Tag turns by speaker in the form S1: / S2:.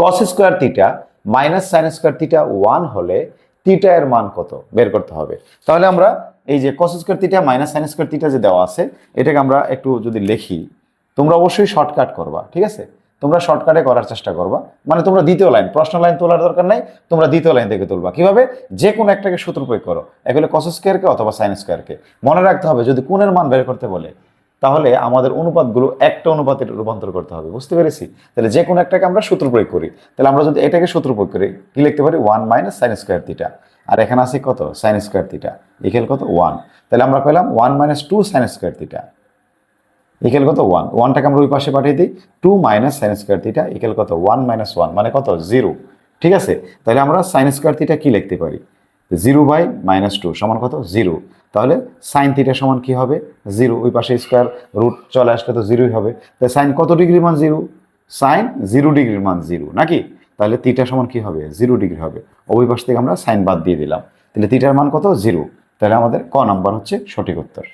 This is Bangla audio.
S1: Cos square theta minus sine square theta one হলে থিটা এর মান কত? বের করতে হবে। তাহলে আমরা এই যে cos square theta minus sine square theta যে দেওয়া আছে, এটাকে আমরা একটু যদি লিখি, তোমরা অবশ্যই শর্টকাট করবা, ঠিক আছে? তোমরা শর্টকাটে করার চেষ্টা করবা। মানে তোমরা দ্বিতীয় লাইন প্রশ্ন লাইন তোলার দরকার নাই, তোমরা দ্বিতীয় লাইন থেকে তুলবা। কীভাবে? যে কোনো একটাকে সূত্র প্রয়োগ করো। এগুলো কস স্কোয়ারকে অথবা সাইন স্কোয়ারকে মনে রাখতে হবে, যদি কোণের মান বের করতে বলে তাহলে আমাদের অনুপাতগুলো একটা অনুপাতে রূপান্তর করতে হবে, বুঝতে পেরেছি? তাহলে যে কোনো একটাকে আমরা সূত্র প্রয়োগ করি। তাহলে আমরা যদি এটাকে সূত্র প্রয়োগ করি, কি লিখতে পারি? One minus sine square theta. আর এখানে আছে কত? Sine square theta. ইকেল কত? ওয়ান। তাহলে আমরা পেলাম one minus two sine square theta. Equal কত? ওয়ান। ওয়ানটাকে আমরা ওই পাশে পাঠিয়ে দিই। Two minus sine square theta. Equal কত? One minus one. মানে কত? জিরো। ঠিক আছে? তাহলে আমরা সাইন স্কোয়ার থিটা কি লিখতে পারি? জিরো বাই মাইনাস টু সমান কত? জিরো। তাহলে সাইন থিটা সমান কি হবে? জিরো। ওই পাশে স্কোয়ার রুট চলে আসলে তো জিরোই হবে। তাই সাইন কত ডিগ্রি মান জিরো? সাইন জিরো ডিগ্রির মান জিরো। নাকি? তাহলে তিটা সমান কি হবে? জিরো ডিগ্রি হবে। ওই পাশ থেকে আমরা সাইন বাদ দিয়ে দিলাম। তাহলে তিটার মান কত? জিরো। তাহলে আমাদের ক নাম্বার হচ্ছে সঠিক উত্তর।